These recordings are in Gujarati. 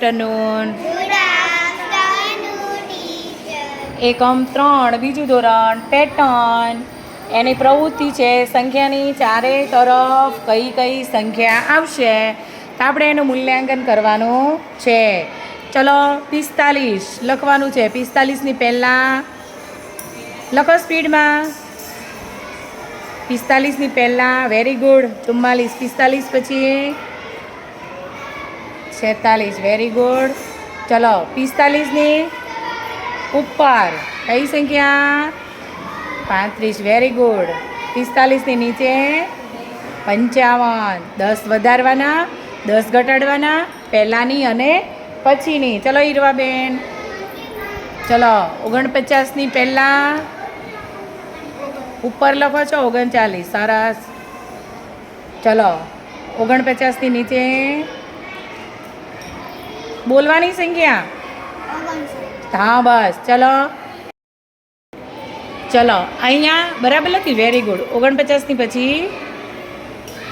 આફ્ટરનૂન. એકમ ત્રણ બીજું ધોરણ પેટર્ન એની પ્રવૃત્તિ છે સંખ્યાની ચારે તરફ કઈ કઈ સંખ્યા આવશે. તો આપણે એનું મૂલ્યાંકન કરવાનું છે. ચલો પિસ્તાલીસ લખવાનું છે. પિસ્તાલીસની પહેલાં લખો સ્પીડમાં. પિસ્તાલીસની પહેલાં વેરી ગુડ ચુમ્માલીસ. પિસ્તાલીસ પછી છેતાલીસ. વેરી ગુડ ચલો, પિસ્તાલીસની ઉપર. કઈ સંખ્યા? પાંત્રીસ. વેરી ગુડ પિસ્તાલીસની નીચે પંચાવન. દસ વધારવાના, દસ ઘટાડવાના, પહેલાંની અને પછીની. ચલો, ઈરવાબેન. ચલો, ઓગણપચાસની પહેલાં ઉપર લખો છો, ઓગણચાલીસ. સરસ. ચલો, ઓગણપચાસની નીચે બોલવાની સંખ્યા? હા બસ. ચલો. ચલો. અહીંયા બરાબર લખી. વેરી ગુડ ઓગણપચાસની પછી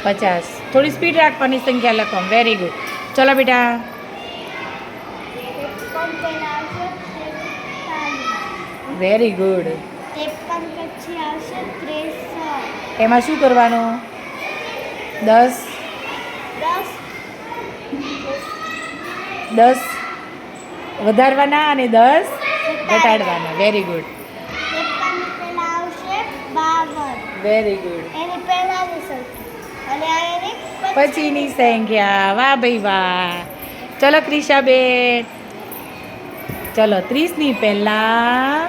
પચાસ. થોડી સ્પીડ રાખવાની સંખ્યા લખો. વેરી ગુડ ચલો બેટા. વેરી ગુડ એમાં શું કરવાનું? દસ. દસ વધારવાના અને દસ ઘટાડવાના. વેરી ગુડ વેરી ગુડ પછીની સંખ્યા. વાહ ભાઈ વાહ. ચલો ક્રિશાબેન ચલો ત્રીસની પહેલાં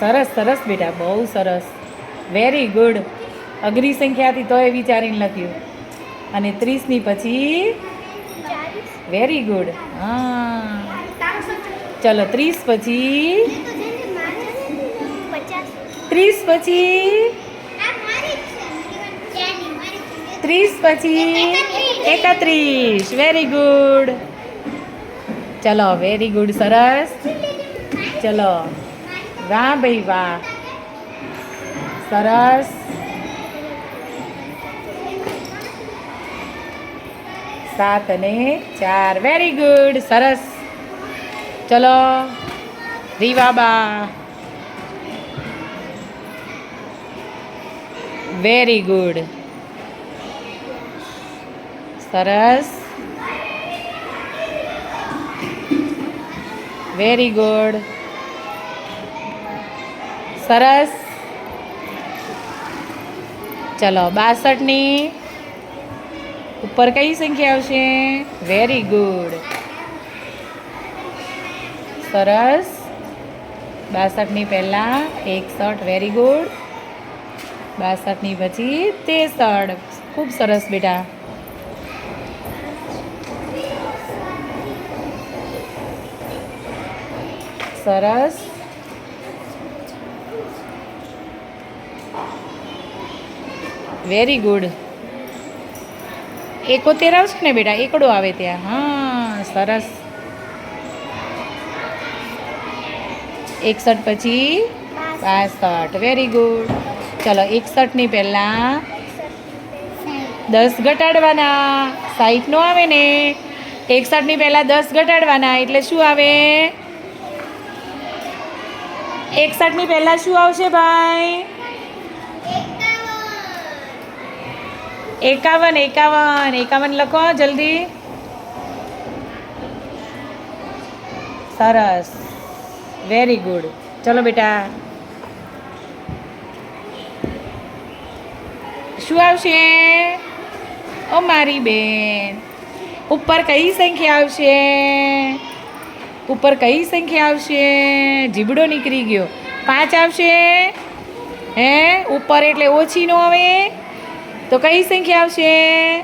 સરસ સરસ બેટા બહુ સરસ. વેરી ગુડ અઘરી સંખ્યા હતી તોય વિચારીને લખ્યું. અને ત્રીસની પછી વેરી ગુડ હા. ચલો, ત્રીસ પછી ત્રીસ પછી ત્રીસ પછી એકત્રીસ. વેરી ગુડ ચલો વેરી ગુડ સરસ. ચલો, વાહ ભાઈ વાહ. સરસ. સાત અને ચાર. વેરી ગુડ સરસ. ચલો. રીવાબા. વેરી ગુડ સરસ. વેરી ગુડ સરસ. ચલો બાસઠની ઉપર કઈ સંખ્યા આવશે? વેરી ગુડ સરસ. બાસઠની પહેલાં એકસઠ વેરી ગુડ બાસઠની પછી તેસઠ. ખૂબ સરસ બેટા. સરસ. વેરી ગુડ એકોતેર આવશે ને બેટા? એકડો આવે ત્યાં. હા, સરસ. એકસઠ પછી બાસઠ. વેરી ગુડ ચલો એકસઠની પહેલાં દસ ઘટાડવાના. સાઈઠનો આવે ને. એકસઠની પહેલાં દસ ઘટાડવાના. એટલે શું આવે? એકસઠની પહેલાં શું આવશે ભાઈ? એકાવન એકાવન એકાવન લખો જલ્દી. સરસ. વેરી ગુડ ચલો બેટા. શું આવશે? ઓ મારી બેન. ઉપર કઈ સંખ્યા આવશે? ઉપર કઈ સંખ્યા આવશે? જીબડો નીકળી ગયો. પાંચ આવશે? હે? ઉપર એટલે ઓછી નો આવે. તો કઈ સંખ્યા આવશે?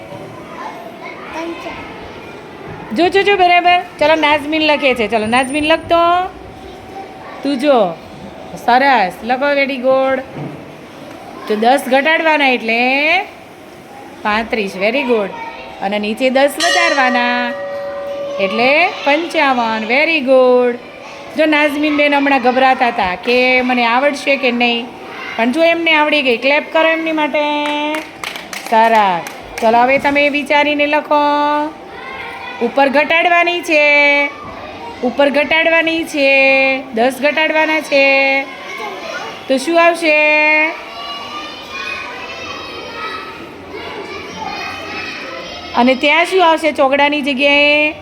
જો જો જો, બરાબર. ચલો, નાઝમીન લખે છે. ચલો, નાઝમીન લખતો. તું જો. સરસ. લખો વેરી ગુડ તો દસ ઘટાડવાના એટલે પાંત્રીસ. વેરી ગુડ અને નીચે દસ વધારવાના એટલે પંચાવન. વેરી ગુડ જો, નાઝમીન બેન હમણાં ગભરાતા હતા કે મને આવડશે કે નહીં? પણ જો એમને આવડી ગઈ ક્લેપ કરો એમની માટે. સરસ ચલો, હવે તમે વિચારીને લખો. ઉપર ઘટાડવાની છે. ઉપર ઘટાડવાની છે. દસ ઘટાડવાના છે. તો શું આવશે? અને ત્યાં શું આવશે? ચોગડાની જગ્યાએ?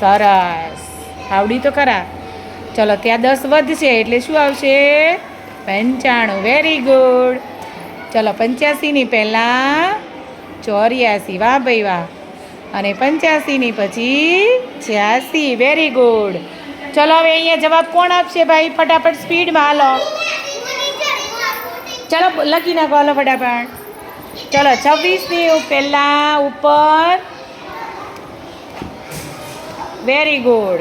સરસ. આવડી તો ખરા. ચલો, ત્યાં દસ વધશે એટલે શું આવશે? પંચાણું. વેરી ગુડ ચલો, પંચ્યાસીની પહેલાં ચોર્યાસી. વાહ ભાઈ વાહ. અને પંચ્યાસીની પછી છ્યાસી. વેરી ગુડ ચલો, હવે અહીંયા જવાબ કોણ આપશે ભાઈ? ફટાફટ સ્પીડમાં હાલો. ચલો, લખી નાખો, હાલો ફટાફટ. ચલો, છવ્વીસની પહેલાં ઉપર. વેરી ગુડ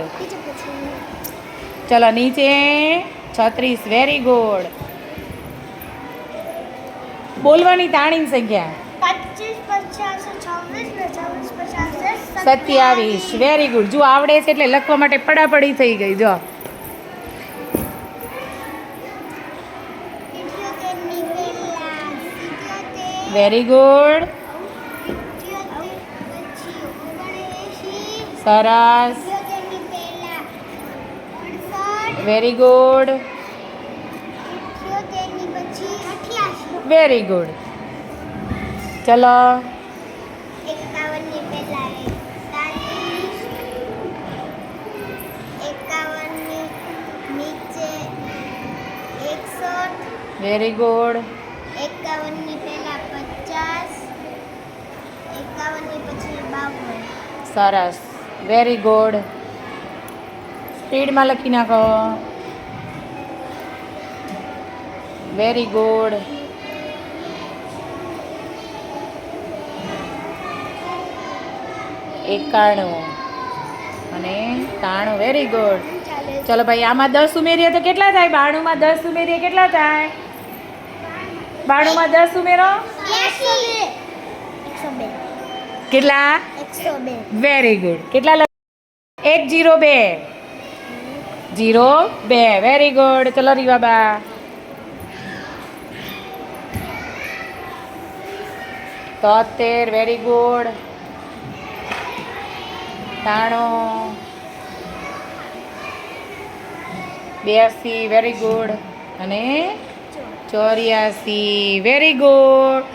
ચલો, નીચે છત્રીસ. વેરી ગુડ બોલવાની તાણીની સંખ્યા. સત્યાવીસ. વેરી ગુડ જો આવડે છે એટલે લખવા માટે પડાપડી થઈ ગઈ. જો. વેરી ગુડ સરસ વેરી ગુડ વેરી ગુડ ચલો. વેરી ગુડ એકાવનની પહેલા પચાસ. એકાવનની પછી બાવન. સરસ. વેરી ગુડ સ્પીડમાં લખી નાખો. વેરી ગુડ એકાણું. અને ત્રાણું વેરી ગુડ ચાલે ભાઈ, આમાં દસ ઉમેરીએ તો કેટલા થાય? બાણુંમાં દસ ઉમેરીએ કેટલા થાય? બાણુંમાં દસ ઉમેરો? કેટલા? વેરી ગુડ કેટલા એક જીરો બે. જીરો બે. વેરી ગુડ ચલો રીવાબા. તોતેર. વેરી ગુડ ત્રાણું બ્યાસી વેરી ગુડ અને ચોર્યાસી વેરી ગુડ